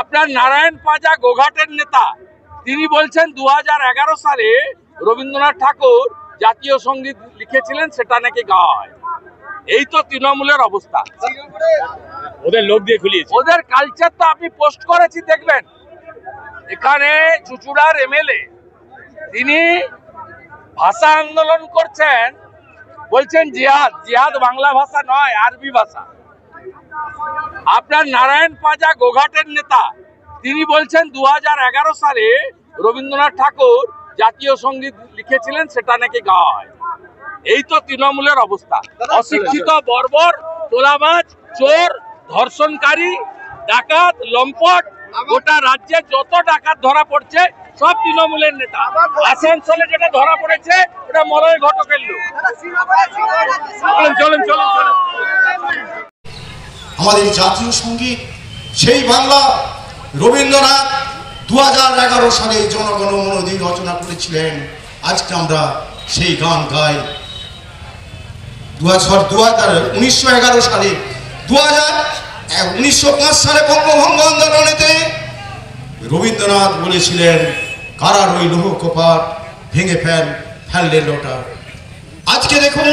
আপনার নারায়ণ পাজা গোঘাটের নেতা তিনি বলছেন দু সালে রবীন্দ্রনাথ ঠাকুর জাতীয় সংগীত লিখেছিলেন সেটা নাকি গাওয়া হয়। এই তো তৃণমূলের অবস্থা। ওদের লোক দিয়ে খুলিয়েছে। ওদের কালচার তো আপনি পোস্ট করেছি দেখবেন। এখানে চুচুড়ার এমএলএ তিনি ভাষা আন্দোলন করছেন বলছেন জিহাদ জিহাদ বাংলা ভাষা নয় আরবি ভাষা। আপনার নারায়ণ পাজা গোঘাটের নেতা তিনি বলছেন দুহাজার এগারো সালে রবীন্দ্রনাথ ঠাকুর জাতীয় সংগীত লিখেছিলেন সেটা নাকি গাওয়া হয়। এই তো তৃণমূলের অবস্থা। অশিক্ষিত বর্বর তোলাবাজ চোর ধর্ষণকারী ডাকাত লম্পট গোটা রাজ্যে যত ডাকাত ধরা পড়ছে সব তৃণমূলের নেতা। আসানসোলে যেটা ধরা পড়েছে ওটা মরয় ঘটকের লোক। চলেন চলেন চলেন চলেন। আমাদের জাতীয় সংগীত, সেই বাংলা রবীন্দ্রনাথ দু হাজার এগারো সালে জনগণ মনোদি রচনা করেছিলেন। আজকে আমরা সেই গান গাই। দু হাজার দু হাজার উনিশশো এগারো সালে দু হাজার উনিশশো পাঁচ সালে বঙ্গভঙ্গ আন্দোলনেতে রবীন্দ্রনাথ বলেছিলেন কারার ওই লৌহ কপাট ভেঙে ফেল, ফেললে লোটা আজকে দেখুন